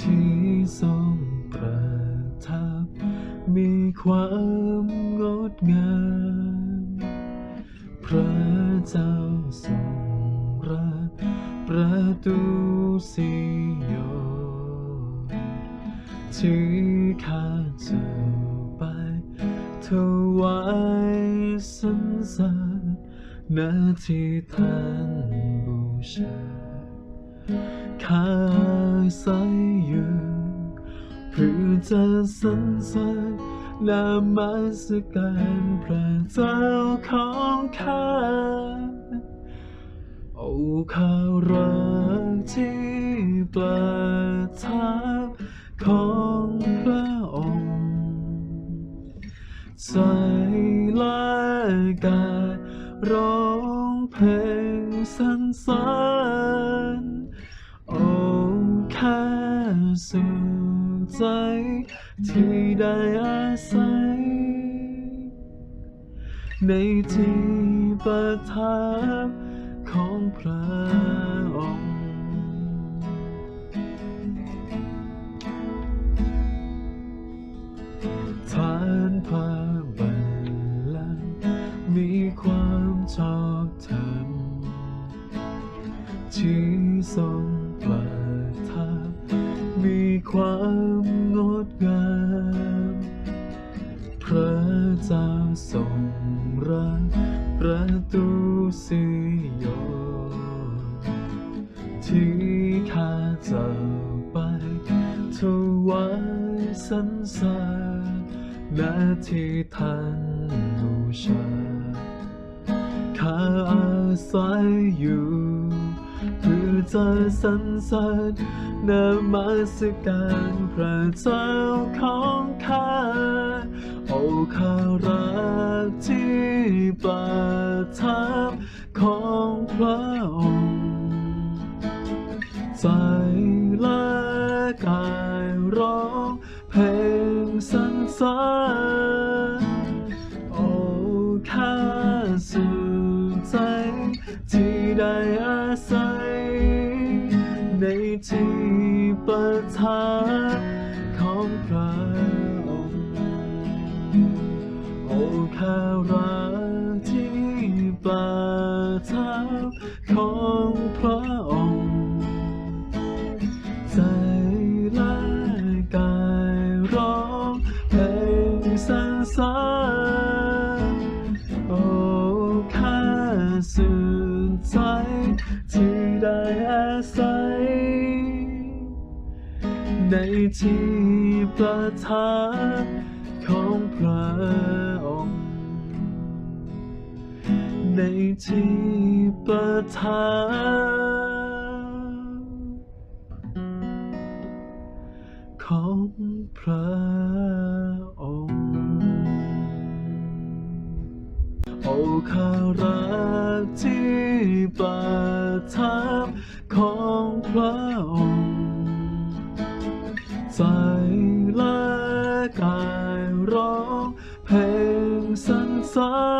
ที่ทรงประทับ มีความงดงาม พระเจ้าทรงรักประตูสิโยนถือข้าเจ้ไปถวายสรรเสริญนาที่ท่านบูชาข้าสาย จะสรรเสริญนามัสการพระเจ้าของข้าโอ้ข้ารักที่ประทับของพระองค์ใจละกายร้องเพลงสรรเสริญโอ้แค่สุข ใจที่ได้อาศัย ในที่ประทับของพระองค์ฐานพระบัลลังก์มีความชอบธรรมที่ทรง มีความงดงาม พระเจ้าทรงรักประตูสิโยนที่ข้าจะไปถวายสรรเสริญหน้าที่ท่านบูชาข้าอาศัยอยู่ พื่อจสรรเสริญนามัสการพระเจ้าของข้าโอ้ข้ารักที่ประทับของพระองค์ใจและกายร้องเพลงสรรเสริญโอ้ข้าสุขใจที่ได้อาศัย ที่ประทับของพระองค์โอ้ข้ารักที่ประทับของพระองค์ใจและกายร้องเพลงสรรเสริญโอ้ข้าสุขใจที่ได้อาศัย ในที่ประทับของพระองค์ ในที่ประทับของพระองค์ โอ้ข้ารักที่ประทับของพระ ใจและกายร้องเพลงสันสาน